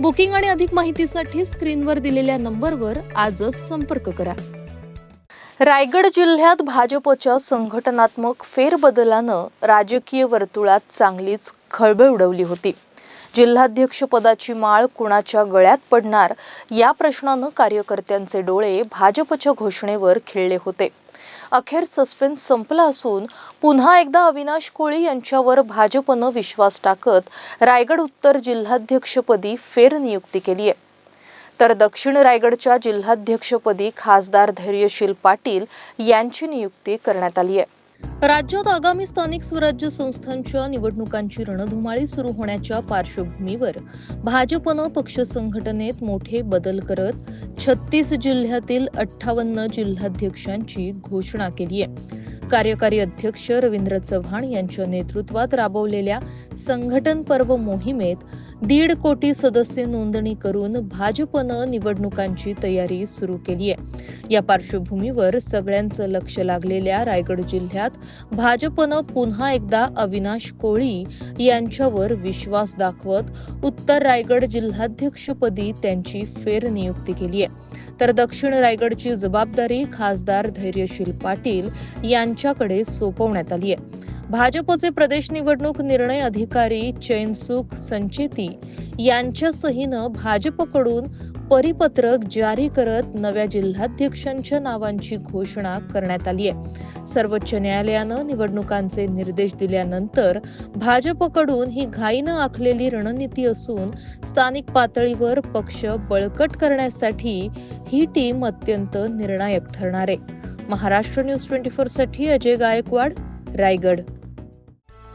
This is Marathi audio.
बुकिंग आणि अधिक माहितीसाठी स्क्रीनवर दिलेल्या नंबरवर आजच संपर्क करा. रायगड जिल्ह्यात भाजपच्या संघटनात्मक फेरबदलानं राजकीय वर्तुळात चांगलीच खळबळ उडवली होती. जिल्हाध्यक्षपदाची माळ कुणाच्या गळ्यात पडणार? या प्रश्नानं कार्यकर्त्यांचे डोळे भाजपच्या घोषणेवर खिळले होते. अखेर सस्पेन्स संपला असून पुन्हा एकदा अविनाश कोळी यांच्यावर भाजपनं विश्वास टाकत रायगड उत्तर जिल्हाध्यक्षपदी फेरनियुक्ती केली आहे तर दक्षिण रायगडच्या जिल्हाध्यक्षपदी खासदार धैर्यशील पाटील यांची नियुक्ती करण्यात आली आहे राज्यात आगामी स्थानिक स्वराज्य संस्थांच्या निवडणुकांची रणधुमाळी सुरू होण्याच्या पार्श्वभूमीवर भाजपनं पक्ष संघटनेत मोठे बदल करत छत्तीस जिल्ह्यातील अठ्ठावन्न जिल्हाध्यक्षांची घोषणा केली आहे. कार्यकारी अध्यक्ष रवींद्र चव्हाण यांच्या नेतृत्वात राबवलेल्या संघटन पर्व मोहिमेत दीड कोटी सदस्य नोंदणी करून भाजपनं निवडणुकांची तयारी सुरू केली आहे. या पार्श्वभूमीवर सगळ्यांचं लक्ष लागलेल्या रायगड जिल्ह्यात भाजपनं पुन्हा एकदा अविनाश कोळी यांच्यावर विश्वास दाखवत उत्तर रायगड जिल्हाध्यक्षपदी त्यांची फेरनियुक्ती केली आहे. तर दक्षिण रायगडची जबाबदारी खासदार धैर्यशील पाटील यांच्याकडे सोपवण्यात आली आहे. भाजपचे प्रदेश निवडणूक निर्णय अधिकारी चैनसुख संचेती यांच्या सहीनं भाजपकडून परिपत्रक जारी करत नव्या जिल्हाध्यक्षांच्या नावांची घोषणा करण्यात आली आहे. सर्वोच्च न्यायालयानं निवडणुकांचे निर्देश दिल्यानंतर भाजपकडून ही घाईनं आखलेली रणनीती असून स्थानिक पातळीवर पक्ष बळकट करण्यासाठी ही टीम अत्यंत निर्णायक ठरणार आहे. महाराष्ट्र न्यूज ट्वेंटी फोरसाठी अजय गायकवाड रायगड.